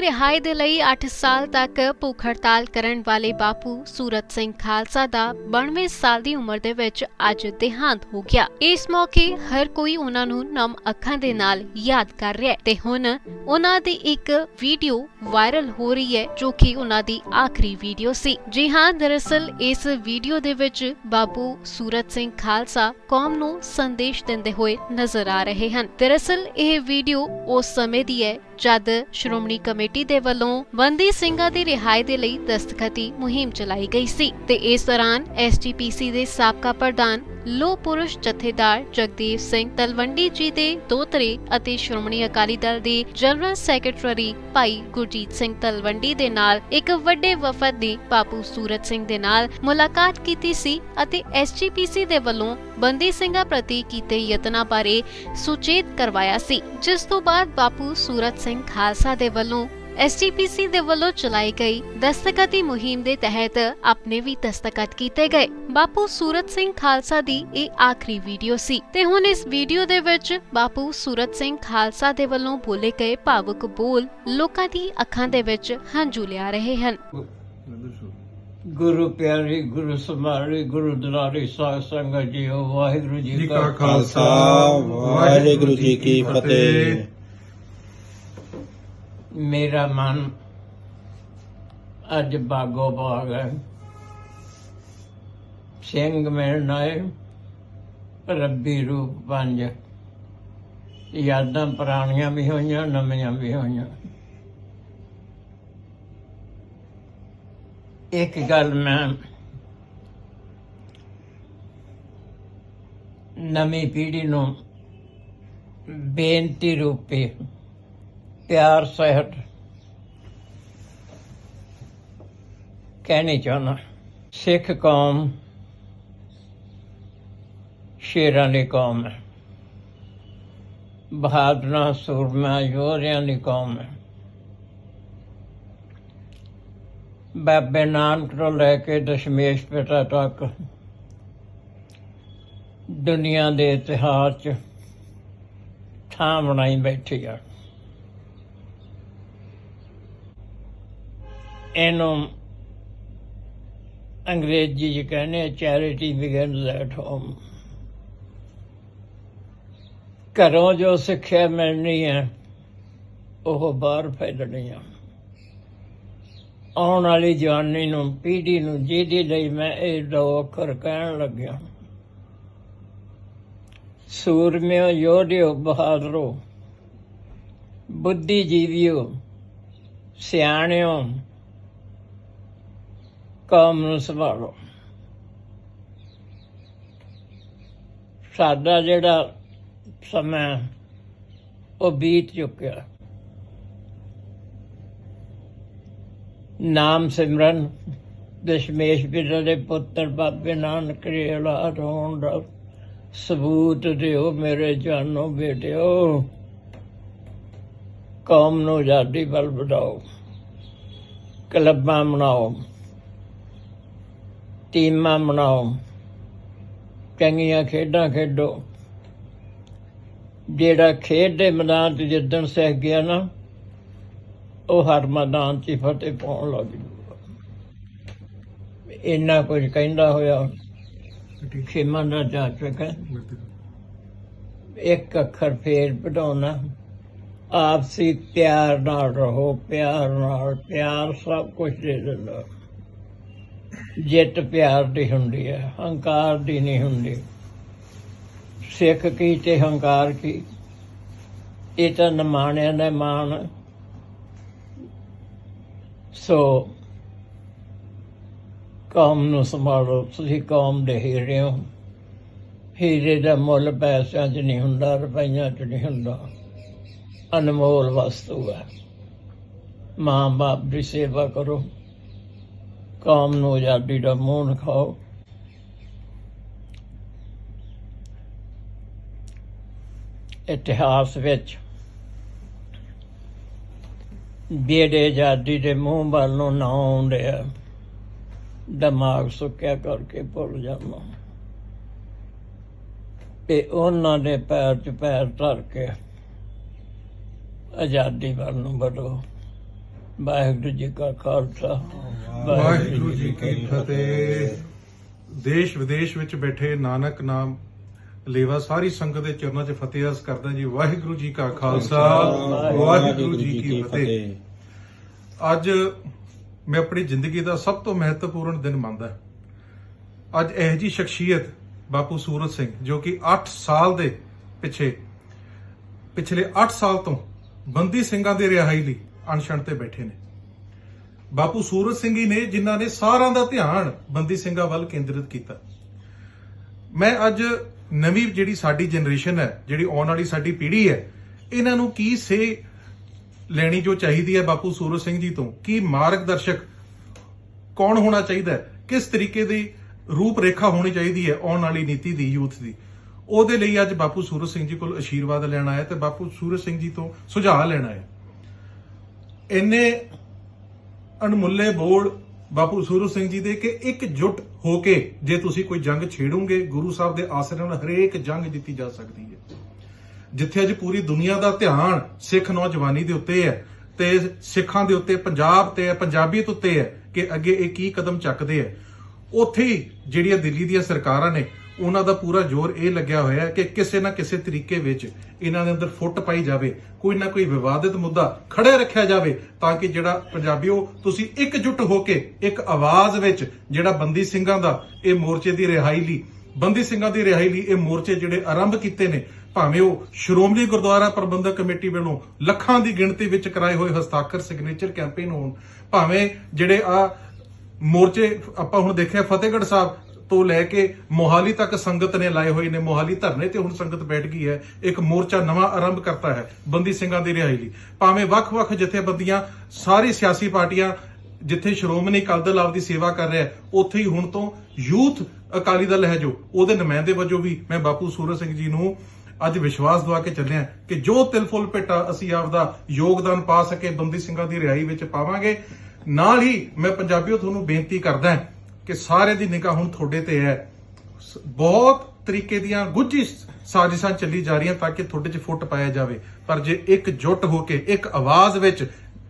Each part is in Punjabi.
ਰਿਹਾਈ ਦੇ ਲਈ 8 ਸਾਲ ਤੱਕ ਭੁੱਖ ਹੜਤਾਲ ਕਰਨ ਵਾਲੇ ਬਾਪੂ ਸੂਰਤ ਸਿੰਘ ਖਾਲਸਾ ਦਾ 92 ਸਾਲ ਦੀ ਉਮਰ ਦੇ ਵਿੱਚ ਅੱਜ ਦੇਹਾਂਤ ਹੋ ਗਿਆ। ਇਸ ਮੌਕੇ ਹਰ ਕੋਈ ਉਹਨਾਂ ਨੂੰ ਨਮ ਅੱਖਾਂ ਦੇ ਨਾਲ ਯਾਦ ਕਰ ਰਿਹਾ ਹੈ ਤੇ ਹੁਣ ਉਹਨਾਂ ਦੀ ਇੱਕ ਵੀਡੀਓ ਵਾਇਰਲ ਹੋ ਰਹੀ ਹੈ ਜੋ ਕਿ ਉਹਨਾਂ ਦੀ ਆਖਰੀ ਵੀਡੀਓ ਸੀ। ਜੀ ਹਾਂ, ਦਰਅਸਲ ਇਸ ਵੀਡੀਓ ਦੇ ਵਿੱਚ ਬਾਪੂ ਸੂਰਤ ਸਿੰਘ ਖਾਲਸਾ ਕੌਮ ਨੂੰ ਸੰਦੇਸ਼ ਦਿੰਦੇ ਹੋਏ ਨਜ਼ਰ ਆ ਰਹੇ ਹਨ। ਦਰਅਸਲ ਇਹ ਵੀਡੀਓ ਉਸ ਸਮੇਂ ਦੀ ਹੈ ਜਦ ਸ਼੍ਰੋਮਣੀ ਕਮੇਟੀ ਦੇ ਵੱਲੋਂ ਬੰਦੀ ਸਿੰਘਾਂ ਦੀ ਰਿਹਾਈ ਦੇ ਲਈ ਦਸਤਖਤੀ ਮੁਹਿੰਮ ਚਲਾਈ ਗਈ ਸੀ ਤੇ ਇਸ ਦੌਰਾਨ ਐਸਜੀਪੀਸੀ ਦੇ ਸਾਬਕਾ ਪ੍ਰਧਾਨ ਲੋ ਪੁਰਸ਼ ਜਥੇਦਾਰ ਜਗਦੀਪ ਸਿੰਘ ਤਲਵੰਡੀ ਜੀ ਦੇ ਦੋਤਰੇ ਅਤੇ ਸ਼੍ਰੋਮਣੀ ਅਕਾਲੀ ਦਲ ਦੇ ਜਨਰਲ ਸੈਕਟਰੀ ਭਾਈ ਗੁਰਜੀਤ ਸਿੰਘ ਤਲਵੰਡੀ ਦੇ ਨਾਲ ਇੱਕ ਵੱਡੇ ਵਫਦ ਦੀ ਬਾਪੂ ਸੂਰਤ ਸਿੰਘ ਦੇ ਨਾਲ ਮੁਲਾਕਾਤ ਕੀਤੀ ਸੀ ਅਤੇ ਐਸਜੀਪੀਸੀ ਦੇ ਵੱਲੋਂ ਬੰਦੀ ਸਿੰਘਾਂ ਪ੍ਰਤੀ ਕੀਤੇ ਯਤਨਾਂ ਬਾਰੇ ਸੁਚੇਤ ਕਰਵਾਇਆ ਸੀ, ਜਿਸ ਤੋਂ ਬਾਅਦ ਬਾਪੂ ਸੂਰਤ ਸਿੰਘ ਖਾਲਸਾ ਦੇ ਵੱਲੋਂ ਐਸਟੀਪੀਸੀ ਦੇ ਵੱਲੋਂ ਚਲਾਈ ਗਈ ਦਸਤਖਤੀ ਮੁਹਿੰਮ ਦੇ ਤਹਿਤ ਆਪਣੇ ਵੀ ਦਸਤਖਤ ਕੀਤੇ ਗਏ। ਬਾਪੂ ਸੂਰਤ ਸਿੰਘ ਖਾਲਸਾ ਦੀ ਇਹ ਆਖਰੀ ਵੀਡੀਓ ਸੀ ਤੇ ਹੁਣ ਇਸ ਵੀਡੀਓ ਦੇ ਵਿੱਚ ਬਾਪੂ ਸੂਰਤ ਸਿੰਘ ਖਾਲਸਾ ਦੇ ਵੱਲੋਂ ਬੋਲੇ ਗਏ ਭਾਵੁਕ ਬੋਲ ਲੋਕਾਂ ਦੀ ਅੱਖਾਂ ਦੇ ਵਿੱਚ ਹੰਝੂ ਲਿਆ ਰਹੇ ਹਨ। ਗੁਰੂ ਪਿਆਰੀ ਗੁਰੂ ਸਮਾਰੀ ਗੁਰੂ ਦੁਲਾਰੀ ਸਾਧ ਸੰਗਤ ਜੀਓ ਵਾਹਿਗੁਰੂ ਜੀ ਜੀ ਕਾ ਖਾਲਸਾ ਵਾਹਿਗੁਰੂ ਜੀ ਕੀ ਫਤਿਹ। ਮੇਰਾ ਮਨ ਅੱਜ ਬਾਗੋ ਬਾਗ ਹੈ। ਸਿੰਘ ਮਿਲਣਾ ਹੈ ਰੱਬੀ ਰੂਪ ਪੰਜ ਯਾਦਾਂ ਪੁਰਾਣੀਆਂ ਵੀ ਹੋਈਆਂ, ਨਵੀਆਂ ਵੀ ਹੋਈਆਂ। ਇੱਕ ਗੱਲ ਮੈਂ ਨਵੀਂ ਪੀੜ੍ਹੀ ਨੂੰ ਬੇਨਤੀ ਰੂਪੇ ਪਿਆਰ, ਸਹਿਤ ਕਹਿਣੀ ਚਾਹੁੰਦਾ। ਸਿੱਖ ਕੌਮ ਸ਼ੇਰਾਂ ਦੀ ਕੌਮ ਹੈ। ਬਹਾਦਰਾਂ, ਸੂਰਮਾ, ਯੋਧਿਆਂ ਦੀ ਕੌਮ ਹੈ। ਬਾਬੇ ਨਾਨਕ ਤੋਂ ਲੈ ਕੇ ਦਸ਼ਮੇਸ਼ ਪਿਤਾ ਤੱਕ ਦੁਨੀਆ ਦੇ ਇਤਿਹਾਸ 'ਚ ਥਾਂ ਬਣਾਈ ਬੈਠੀ ਆ। ਇਹਨੂੰ ਅੰਗਰੇਜ਼ੀ 'ਚ ਕਹਿੰਦੇ ਚੈਰਿਟੀ ਬਿਗਨਸ ਐਟ ਹੋਮ ਘਰੋਂ ਜੋ ਸਿੱਖਿਆ ਮਿਲਣੀ ਹੈ ਉਹ ਬਾਹਰ ਫੈਲਣੀ ਆ। ਆਉਣ ਵਾਲੀ ਜਵਾਨੀ ਨੂੰ, ਪੀੜ੍ਹੀ ਨੂੰ, ਜਿਹਦੇ ਲਈ ਮੈਂ ਇਹ ਦੋ ਅੱਖਰ ਕਹਿਣ ਲੱਗਿਆ। ਸੂਰਮਿਓ, ਯੋਧਿਓ, ਬਹਾਦਰੋ, ਬੁੱਧੀਜੀਵਿਓ, ਸਿਆਣਿਓ ਕੌਮ ਨੂੰ ਸੰਭਾਲੋ। ਸਾਡਾ ਜਿਹੜਾ ਸਮਾਂ ਉਹ ਬੀਤ ਚੁੱਕਿਆ। ਨਾਮ ਸਿਮਰਨ ਦਸ਼ਮੇਸ਼ ਪਿਤਾ ਦੇ ਪੁੱਤਰ ਬਾਬੇ ਨਾਨਕ ਦੇ ਔਲਾਦ ਹੋਣ ਦਾ ਸਬੂਤ ਦਿਓ ਮੇਰੇ ਜਾਨੋ ਬੇਟਿਓ। ਕੌਮ ਨੂੰ ਆਜ਼ਾਦੀ ਵੱਲ ਵਧਾਓ। ਕਲੱਬਾਂ ਬਣਾਓ ਟੀਮਾਂ ਬਣਾਓ। ਚੰਗੀਆਂ ਖੇਡਾਂ ਖੇਡੋ। ਜਿਹੜਾ ਖੇਡ ਦੇ ਮੈਦਾਨ 'ਚ ਜਿੱਦਣ ਸਹਿ ਗਿਆ ਨਾ, ਉਹ ਹਰ ਮੈਦਾਨ 'ਚ ਹੀ ਫਤਿਹ ਪਾਉਣ ਲੱਗ ਜੂਗਾ। ਇੰਨਾ ਕੁਝ ਕਹਿੰਦਾ ਹੋਇਆ, ਖੇਮਾ ਦਾ ਜਾ ਚੁੱਕਾ ਇੱਕ ਅੱਖਰ ਫੇਰ ਵਧਾਉਣਾ। ਆਪਸੀ ਪਿਆਰ ਨਾਲ ਰਹੋ, ਪਿਆਰ ਨਾਲ, ਪਿਆਰ ਸਭ ਕੁਝ ਦੇ ਦਿੰਦਾ। ਜਿੱਤ ਪਿਆਰ ਦੀ ਹੁੰਦੀ ਹੈ, ਹੰਕਾਰ ਦੀ ਨਹੀਂ ਹੁੰਦੀ। ਸਿੱਖ ਕੀ ਤੇ ਹੰਕਾਰ ਕੀ? ਇਹ ਤਾਂ ਨਮਾਣਿਆਂ ਦਾ ਮਾਣ। ਸੋ ਕੌਮ ਨੂੰ ਸੰਭਾਲੋ, ਤੁਸੀਂ ਕੌਮ ਦੇ ਹੀਰੇ ਹੋ। ਹੀਰੇ ਦਾ ਮੁੱਲ ਪੈਸਿਆਂ 'ਚ ਨਹੀਂ ਹੁੰਦਾ, ਰੁਪਈਆਂ 'ਚ ਨਹੀਂ ਹੁੰਦਾ। ਅਨਮੋਲ ਵਸਤੂ ਹੈ। ਮਾਂ ਬਾਪ ਦੀ ਸੇਵਾ ਕਰੋ। ਕੌਮ ਨੂੰ ਆਜ਼ਾਦੀ ਦਾ ਮੂੰਹ ਖਾਓ ਇਤਿਹਾਸ ਵਿੱਚ ਬੇੜੇ ਆਜ਼ਾਦੀ ਦੇ ਮੂੰਹ ਵੱਲ ਨੂੰ ਨਾ ਆਉਂਦੇ ਆ ਦਿਮਾਗ ਸੁੱਕਿਆ ਕਰਕੇ ਭੁੱਲ ਜਾਣਾ ਤੇ ਉਹਨਾਂ ਦੇ ਪੈਰ 'ਚ ਪੈਰ ਧਰ ਕੇ ਆਜ਼ਾਦੀ ਵੱਲ ਨੂੰ ਵਧੋ। ਵਾਹਿਗੁਰੂ ਜੀ ਕਾ ਖਾਲਸਾ, ਵਾਹਿਗੁਰੂ ਜੀ ਕੀ ਫਤਿਹ। ਦੇਸ਼ ਵਿਦੇਸ਼ ਵਿੱਚ ਬੈਠੇ ਨਾਨਕ ਨਾਮ ਲੇਵਾ ਸਾਰੀ ਸੰਗਤ ਦੇ ਚਰਨਾਂ 'ਚ ਫਤਿਹ ਅਰਜ਼ ਕਰਦਾ ਜੀ, ਵਾਹਿਗੁਰੂ ਜੀ ਕਾ ਖਾਲਸਾ, ਵਾਹਿਗੁਰੂ ਜੀ ਕੀ ਫਤਿਹ। ਅੱਜ ਮੈਂ ਆਪਣੀ ਜ਼ਿੰਦਗੀ ਦਾ ਸਭ ਤੋਂ ਮਹੱਤਵਪੂਰਨ ਦਿਨ ਮੰਨਦਾ। ਅੱਜ ਇਹ ਜੀ ਸ਼ਖਸੀਅਤ ਬਾਪੂ ਸੂਰਤ ਸਿੰਘ, ਜੋ ਕਿ 8 ਸਾਲ ਦੇ ਪਿੱਛੇ, ਪਿਛਲੇ 8 ਸਾਲ ਤੋਂ ਬੰਦੀ ਸਿੰਘਾਂ ਦੇ ਰਿਹਾਈ ਲਈ ਅਨਸ਼ਨ ਤੇ ਬੈਠੇ ਨੇ। ਬਾਪੂ ਸੂਰਤ ਸਿੰਘ ਹੀ ਨੇ ਜਿਨ੍ਹਾਂ ਨੇ ਸਾਰਿਆਂ ਦਾ ਧਿਆਨ ਬੰਦੀ ਸਿੰਘਾਂ ਵੱਲ ਕੇਂਦਰਿਤ ਕੀਤਾ। ਮੈਂ ਅੱਜ ਨਵੀਂ ਜਿਹੜੀ ਸਾਡੀ ਜਨਰੇਸ਼ਨ ਹੈ, ਜਿਹੜੀ ਆਉਣ ਵਾਲੀ ਸਾਡੀ ਪੀੜ੍ਹੀ ਹੈ, ਇਹਨਾਂ ਨੂੰ ਕੀ ਸੇ ਲੈਣੀ ਜੋ ਚਾਹੀਦੀ ਹੈ ਬਾਪੂ ਸੂਰਜ ਸਿੰਘ ਜੀ ਤੋਂ? ਕੀ ਮਾਰਗਦਰਸ਼ਕ ਕੌਣ ਹੋਣਾ ਚਾਹੀਦਾ ਹੈ? ਕਿਸ ਤਰੀਕੇ ਦੀ ਰੂਪ ਰੇਖਾ ਹੋਣੀ ਚਾਹੀਦੀ ਹੈ ਆਉਣ ਵਾਲੀ ਨੀਤੀ ਦੀ, ਯੂਥ ਦੀ? ਉਹਦੇ ਲਈ ਅੱਜ ਬਾਪੂ ਸੂਰਜ ਸਿੰਘ ਜੀ ਕੋਲ ਅਸ਼ੀਰਵਾਦ ਲੈਣਾ ਹੈ ਤੇ ਬਾਪੂ ਸੂਰਜ ਸਿੰਘ ਜੀ ਤੋਂ ਸੁਝਾਅ ਲੈਣਾ ਹੈ ਇੰਨੇ ਅਣਮੁੱਲੇ ਬੋਲ ਬਾਪੂ ਸੂਰਤ ਸਿੰਘ ਜੀ ਦੇ ਕਿ ਇੱਕ ਇਕਜੁੱਟ ਹੋ ਕੇ ਜੇ ਤੁਸੀਂ ਕੋਈ ਜੰਗ ਛੇੜੋਗੇ, ਗੁਰੂ ਸਾਹਿਬ ਦੇ ਆਸਰੇ ਨਾਲ ਹਰੇਕ ਜੰਗ ਜਿੱਤੀ ਜਾ ਸਕਦੀ ਹੈ। ਜਿੱਥੇ ਅੱਜ ਪੂਰੀ ਦੁਨੀਆ ਦਾ ਧਿਆਨ ਸਿੱਖ ਨੌਜਵਾਨੀ ਦੇ ਉੱਤੇ ਹੈ ਤੇ ਸਿੱਖਾਂ ਦੇ ਉੱਤੇ ਪੰਜਾਬ ਤੇ ਪੰਜਾਬੀਅਤ ਉੱਤੇ ਹੈ ਕਿ ਅੱਗੇ ਇਹ ਕੀ ਕਦਮ ਚੱਕਦੇ ਹੈ। ਉੱਥੇ ਹੀ ਜਿਹੜੀਆਂ ਦਿੱਲੀ ਦੀਆਂ ਸਰਕਾਰਾਂ ਨੇ ਉਹਨਾਂ ਦਾ ਪੂਰਾ ਜ਼ੋਰ ਇਹ ਲੱਗਿਆ ਹੋਇਆ ਹੈ ਕਿ ਕਿਸੇ ਨਾ ਕਿਸੇ ਤਰੀਕੇ ਵਿੱਚ ਇਹਨਾਂ ਦੇ ਅੰਦਰ ਫੁੱਟ ਪਾਈ ਜਾਵੇ, ਕੋਈ ਨਾ ਕੋਈ ਵਿਵਾਦਿਤ ਮੁੱਦਾ ਖੜਾ ਰੱਖਿਆ ਜਾਵੇ ਤਾਂ ਕਿ ਜਿਹੜਾ ਪੰਜਾਬੀਓ, ਤੁਸੀਂ ਇਕਜੁੱਟ ਹੋ ਕੇ ਇੱਕ ਆਵਾਜ਼ ਵਿੱਚ ਜਿਹੜਾ ਬੰਦੀ ਸਿੰਘਾਂ ਦਾ ਇਹ ਮੋਰਚੇ ਦੀ ਰਿਹਾਈ ਲਈ, ਬੰਦੀ ਸਿੰਘਾਂ ਦੀ ਰਿਹਾਈ ਲਈ ਇਹ ਮੋਰਚੇ ਜਿਹੜੇ ਆਰੰਭ ਕੀਤੇ ਨੇ, ਭਾਵੇਂ ਉਹ ਸ਼੍ਰੋਮਣੀ ਗੁਰਦੁਆਰਾ ਪ੍ਰਬੰਧਕ ਕਮੇਟੀ ਵੱਲੋਂ ਲੱਖਾਂ ਦੀ ਗਿਣਤੀ ਵਿੱਚ ਕਰਾਏ ਹੋਏ ਹਸਤਾਖਰ ਸਿਗਨੇਚਰ ਕੈਂਪੇਨ ਹੋਣ, ਭਾਵੇਂ ਜਿਹੜੇ ਆ ਮੋਰਚੇ, ਆਪਾਂ ਹੁਣ ਦੇਖਿਆ ਫਤਿਹਗੜ੍ਹ ਸਾਹਿਬ ਤੋਂ ਲੈ ਕੇ ਮੋਹਾਲੀ ਤੱਕ ਸੰਗਤ ਨੇ ਲਾਏ ਹੋਏ ਨੇ। ਮੋਹਾਲੀ ਧਰਨੇ ਤੇ ਹੁਣ ਸੰਗਤ ਬੈਠ ਗਈ ਹੈ। ਇੱਕ ਮੋਰਚਾ ਨਵਾਂ ਆਰੰਭ ਕਰਤਾ ਹੈ ਬੰਦੀ ਸਿੰਘਾਂ ਦੀ ਰਿਹਾਈ ਲਈ। ਭਾਵੇਂ ਵੱਖ-ਵੱਖ ਜਥੇਬੰਦੀਆਂ, ਸਾਰੀ ਸਿਆਸੀ ਪਾਰਟੀਆਂ ਜਿੱਥੇ ਸ਼੍ਰੋਮਣੀ ਅਕਾਲੀ ਦਲ ਆਪਦੀ ਸੇਵਾ ਕਰ ਰਿਹਾ ਉੱਥੇ ਹੀ ਹੁਣ ਤੋਂ ਯੂਥ ਅਕਾਲੀ ਦਲ ਹੈ ਜੋ, ਉਹਦੇ ਨੁਮਾਇੰਦੇ ਵਜੋਂ ਵੀ ਮੈਂ ਬਾਪੂ ਸੂਰਜ ਸਿੰਘ ਜੀ ਨੂੰ ਅੱਜ ਵਿਸ਼ਵਾਸ ਦਵਾ ਕੇ ਚੱਲਿਆ ਕਿ ਜੋ ਤਿਲ ਫੁੱਲ ਭੇਟਾ ਅਸੀਂ ਆਪਦਾ ਯੋਗਦਾਨ ਪਾ ਸਕੇ, ਬੰਦੀ ਸਿੰਘਾਂ ਦੀ ਰਿਹਾਈ ਵਿੱਚ ਪਾਵਾਂਗੇ। ਨਾਲ ਹੀ ਮੈਂ ਪੰਜਾਬੀਓ ਤੁਹਾਨੂੰ ਬੇਨਤੀ ਕਰਦਾ ਹਾਂ ਕਿ ਸਾਰੇ ਦੀ ਨਿਗਾਹ ਹੁਣ ਤੁਹਾਡੇ ਤੇ ਹੈ। ਬਹੁਤ ਤਰੀਕੇ ਦੀਆਂ ਗੁੱਝੀ ਸਾਜ਼ਿਸ਼ਾਂ ਚੱਲੀ ਜਾ ਰਹੀਆਂ ਤਾਂ ਕਿ ਤੁਹਾਡੇ 'ਚ ਫੁੱਟ ਪਾਇਆ ਜਾਵੇ। ਪਰ ਜੇ ਇੱਕ ਜੁੱਟ ਹੋ ਕੇ, ਇੱਕ ਆਵਾਜ਼ ਵਿੱਚ